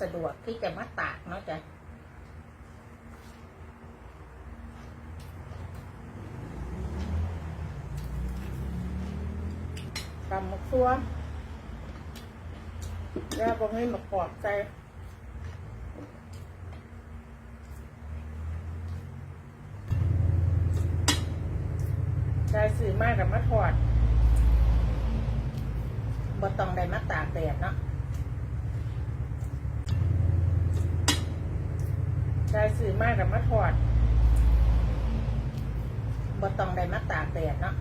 สะดวกที่จะมาตากเนาะจ้ะตำมะขัวแล้วบางทีมะกอกใจใจสื่อมากกับมาถอดบ่ต้องได้มาตากแดดเนาะ ใจสื่อมากกับมาถอดบ่ต้องได้มาตากแดดเนาะ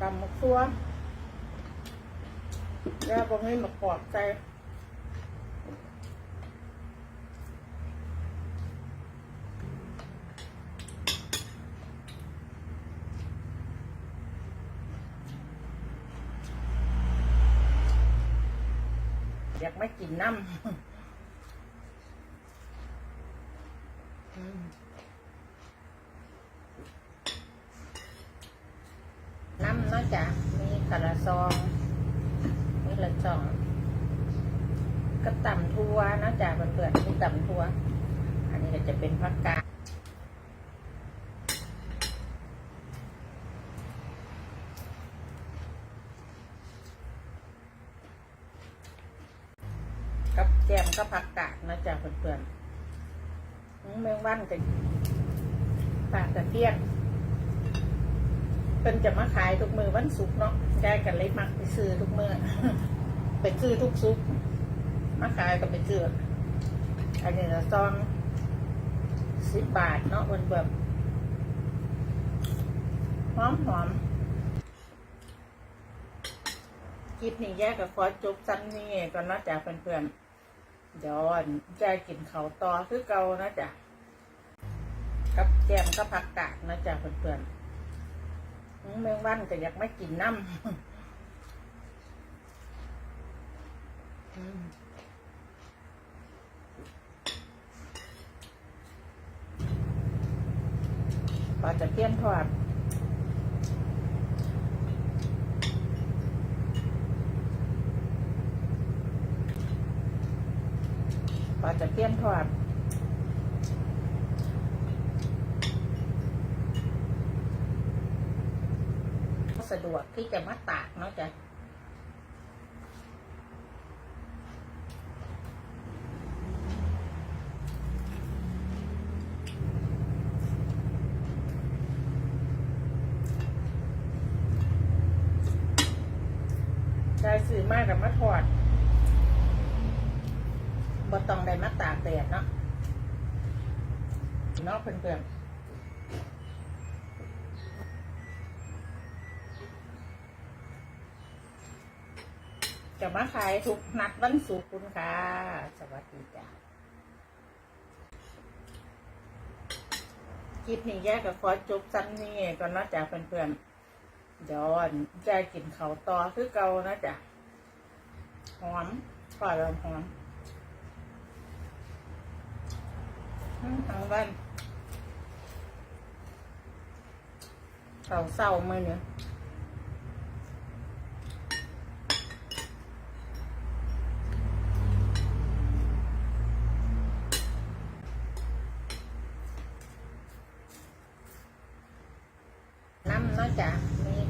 ตำมะขัวแล้วบางทีมะกอกใจอยากไม่กินน้ำ อืมน้ำเนาะ จ๊ะมีกระซองมีละซองก็ต่ำทัวนะจ๊ะเพื่อนๆมีต่ำทัว อันนี้ก็จะเป็นผักกาดกับแจมก็ผักกาดนะจ๊ะเพื่อนๆอืมแมงวันกับปลาตะเพียน เป็นจะมาขายทุกมือวันศุกร์เนาะยายกันเลยมักไปซื้อทุกมือไปซื้อทุกศุกมาขายก็ไปซื้ออันนี้ละซองสิบบาทเนาะมันแบบหอมหอมคลิปนี้แยกกับขอจบสั้นนี่ก่อนนาะจ๊ะเพื่อนๆเดี๋ยวใจกินเขาต่อคือเก่านะจ๊ะกับแจมก็ผักกาดนะจ๊ะเพื่อนๆ แมงวันก็อยากไม่กินน้ำอืมปลาจะเพี้ยนทอดปลาจะเพี้ยนทอด สะดวกที่จะมาตากเนาะจ้ะใจสื่อมากกับมาถอดบ่ต้องได้มาตากแดดเนาะเนาะเพื่อนๆ จะมาขายทุกนัดวันศุกร์คุณค่ะ สวัสดีจ้ะคลิปนี้แยกกับขอจบสั้นนี่ก่อนเนาะจ้ะเพื่อนๆเดี๋ยวใจกินเขาต่อคือเก่านะจ๊ะหอมปล่อยล้วหอมทั้งวันเศร้าเศร้าๆมือเนี่ย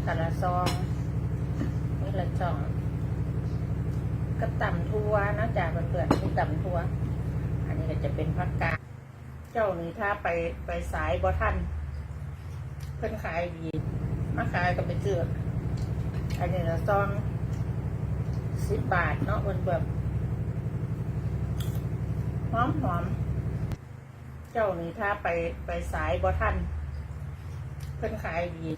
มีกระซองมีละซองก็ต่ำทัวนะจ๊ะเพื่อนๆมีต่ำทัว อันนี้ก็จะเป็นผักกาเจ้านี่ถ้าไปไปสายบ่ทันเพิ่นขายดีมาขายก็ไปเจออันนี้ละซองสิบบาทเนาะเพิ่นแบบหอมหอมเจ้านี่ถ้าไปไปสายบ่ทันเพิ่นขายดี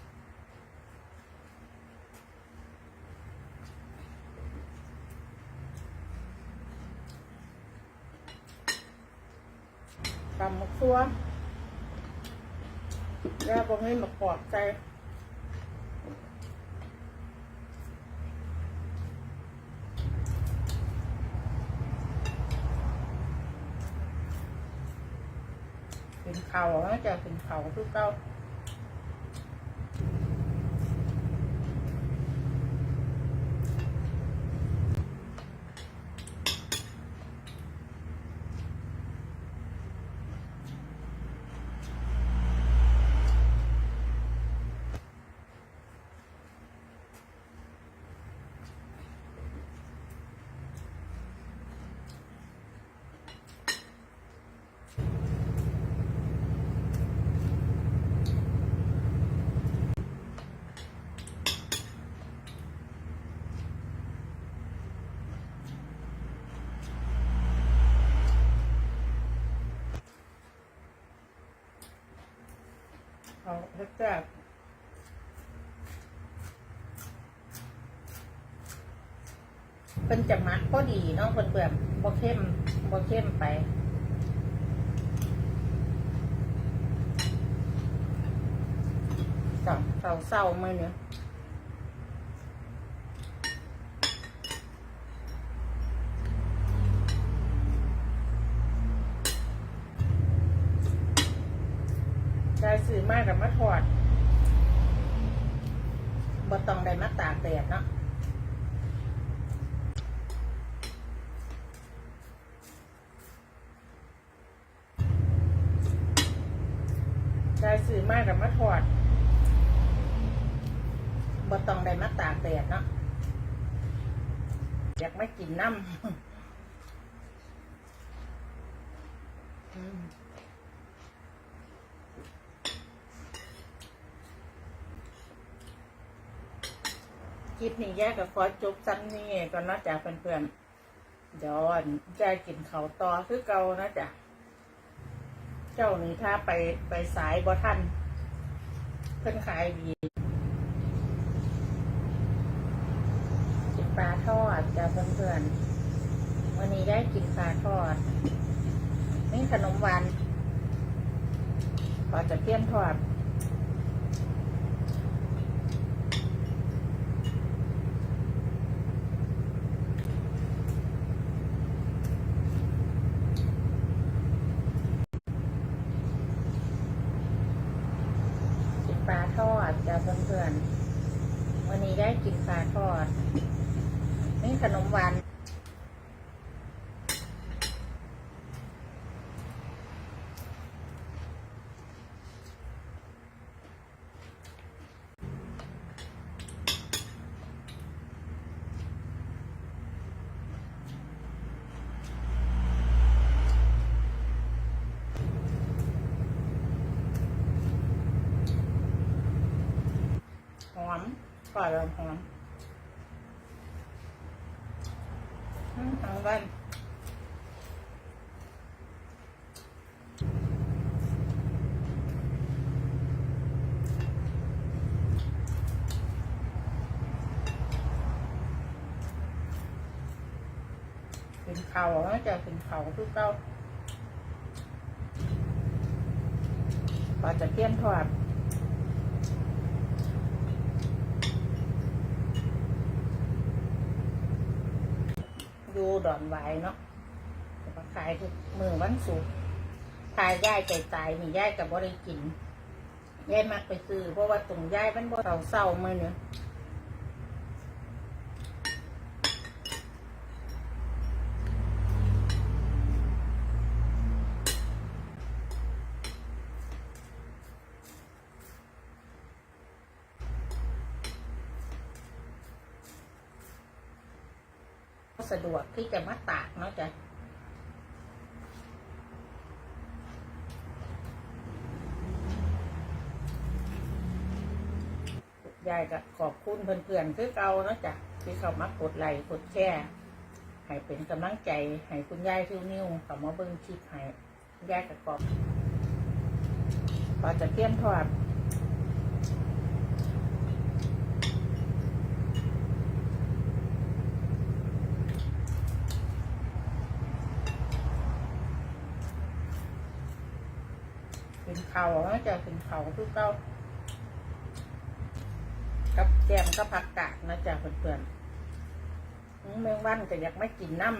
ตำมักซัวแล้วบางทีมะกอกใจเป็นเขาน่าจะเป็นเขาคือเก้า เขาแซ่บเป็นจะมักก็ดีเนาะเพิ่นเปลือกบ่เข้มบ่เข้มไปเศร้าเศร้าเศร้ามือเนี่ย ซื้อมากกับมาถอดบตองได้มาตากแดดเนาะได้ซื้อมากกับมาถอดบตองได้มาตากแดดเนาะอยากไม่กินน้ำ คลิปนี้แยกกับขอสจบซ้ำนี่ก่อนเนาจะเพื่อนๆยวอันยายกินเขาต่อคือเก่านะจ๊ะเจ้านี่ถ้าไปไปสายบ่ทันเพิ่นขายดีกินปลาทอดจ้าเพื่อนๆวันนี้ได้กินปลาทอดนี่ขนมหวานปลาจะเทียมทอด ปลาทอดจ้าเพื่อนๆวันนี้ได้กินปลาทอด นี่ขนมหวาน หอมก่ อนเลยหอมหอมทางบ้านเป็นเขาน่าจะเป็นเขาทุกเก้าปลาจะเทียมทอด อยู่ดอนไว้เนาะแต่ขายทุกมือวันศุกร์ขายย่ายใจตายนี่ย่ายกับบริกินย่ายมักไปซื้อเพราะว่าตรงย่ายมันบ่เศร้าเมื่อเนี่ย สะดวกที่จะมาตากเนาะจ้ะยายก็ขอบคุณเพื่อนๆคือเก่าเนาะจ้ะที่เขามากดไลค์กดแชร์ให้เป็นกำลังใจให้คุณยายทิวนิ้วเขามาเบิ่งคลิปให้ยายก็ขอบพอจะเทียมทอด เป็นเขาน่าจะเป็นเขาทุกเก้ากับแกมก็ผักกาดนะจ๊ะเพื่อนๆอื้องวันก็อยากไม่กินน้ำ